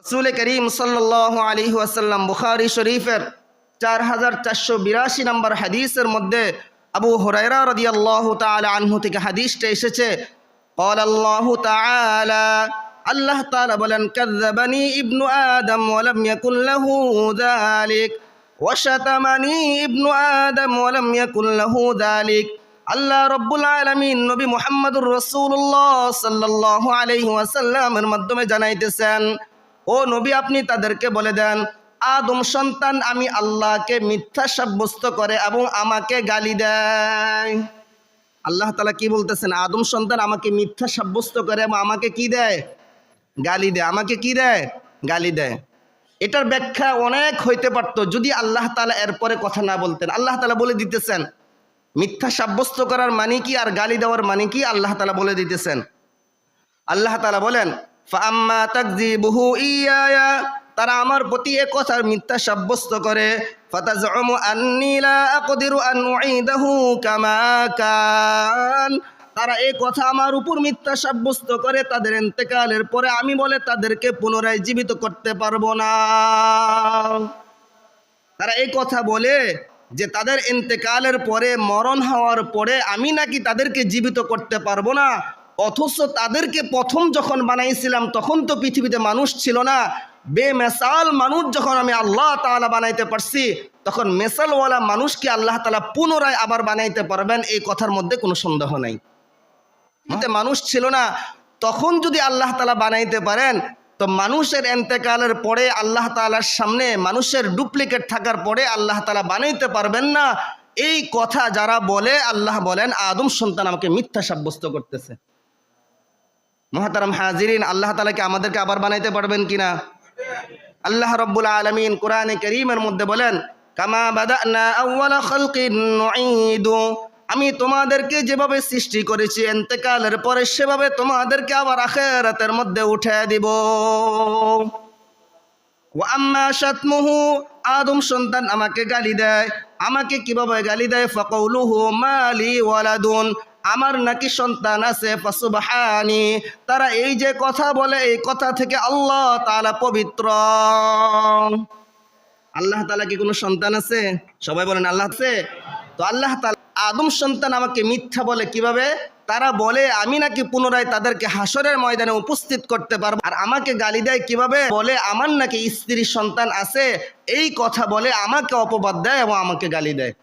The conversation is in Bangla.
রসুল করিম সাল্লাহ আলী আসাল্লাম বুখারি শরীফের চার হাজার চারশো বিরাশি নম্বর হাদিসের মধ্যে আবু হরাইরা রদি আল্লাহ তালা আনহু থেকে হাদিসটা এসেছে قال الله تعالى আল্লাহ তাআলা বলেন কাযযাবানি ইবনু আদম ওয়ালাম ইয়াকুন লাহু যালিক ওয়াশাতামানি ইবনু আদম ওয়ালাম ইয়াকুন লাহু যালিক আল্লাহ রব্বুল আলামিন নবী মুহাম্মদুর রাসূলুল্লাহ সাল্লাল্লাহু আলাইহি ওয়াসাল্লামের মাধ্যমে জানাইতেছেন ও নবী, আপনি তাদেরকে বলে দেন, আদম সন্তান আমি আল্লাহকে মিথ্যা সাব্যস্ত করে এবং আমাকে গালি দেয়। আল্লাহ তালা কি বলতেছেন? আদম সন্তান আমাকে মিথ্যা সাব্যস্ত করে এবং আমাকে কি দেয়? গালি দেয়। আমাকে কি দেয়? গালি দেয়। এটার ব্যাখ্যা অনেক হইতে পারত যদি আল্লাহ তালা এরপরে কথা না বলতেন। আল্লাহ তালা বলে দিতেছেন, মিথ্যা সাব্যস্ত করার মানে কি আর গালি দেওয়ার মানে কি? আল্লাহ তালা বলে দিতেছেন। আল্লাহ তালা বলেন ফাম্মা তাকজিবুহু ইয়ায়া, তারা আমার প্রতি এ কথার মিথ্যা সাব্যস্ত করে কামা কান। তারা এই কথা আমার উপর মিথ্যা সাব্যস্ত করে, তাদের ইন্তেকালের পরে আমি বলে তাদেরকে পুনরায় জীবিত করতে পারব না। তারা এই কথা বলে যে তাদের ইন্তেকালের পরে, মরণ হওয়ার পরে আমি নাকি তাদেরকে জীবিত করতে পারব না? অথচ তাদেরকে প্রথম যখন বানাইছিলাম তখন তো পৃথিবীতে মানুষ ছিল না। বেমেসাল মানুষ যখন আমি আল্লাহ তালা বানাইতে পারছি তখন মেসালওয়ালা মানুষকে আল্লাহ তালা পুনরায় আবার বানাইতে পারবেন এই কথার মধ্যে কোনো সন্দেহ নাই। এতে মানুষ ছিল না তখন যদি আল্লাহ তালা বানাইতে পারেন তো মানুষের এন্তেকালের পরে আল্লাহ তালার সামনে মানুষের ডুপ্লিকেট থাকার পরে আল্লাহ তালা বানাইতে পারবেন না। এই কথা যারা বলে আল্লাহ বলেন আদম সন্তান আমাকে মিথ্যা সাব্যস্ত করতেছে। মহাতারাম হাজিরিন, আল্লাহ তালাকে আমাদেরকে আবার বানাইতে পারবেন কিনা? আল্লাহ রব্বুল আলমিন কোরআনে করিমের মধ্যে বলেন নুঈদু। আমি তোমাদেরকে যেভাবে সৃষ্টি করেছি এন্তেকালের পরে সেভাবে তোমাদেরকে আবার আখেরাতের মধ্যে উঠে দিব। আদম সন্তান আমাকে গালি দেয়। আমাকে কীভাবে গালি দেয়? ফকৌলুহু মালি ওয়ালাদুন। আমার নাকি সন্তান আছে, ফাসুবহানি। তারা এই যে কথা বলে, এই কথা থেকে আল্লাহ তালা পবিত্র। আল্লাহ তালা কি কোনো সন্তান আছে? সবাই বলেন, আল্লাহ আছে। তো আল্লাহ তালা আদম সন্তান আমাকে মিথ্যা বলে কীভাবে? তারা বলে, আমি নাকি পুনরায় তাদেরকে হাসরের ময়দানে উপস্থিত করতে পারব। আর আমাকে গালি দেয় কীভাবে? বলে, আমার নাকি স্ত্রী সন্তান আছে। এই কথা বলে আমাকে অপবাদ দেয় এবং আমাকে গালি দেয়।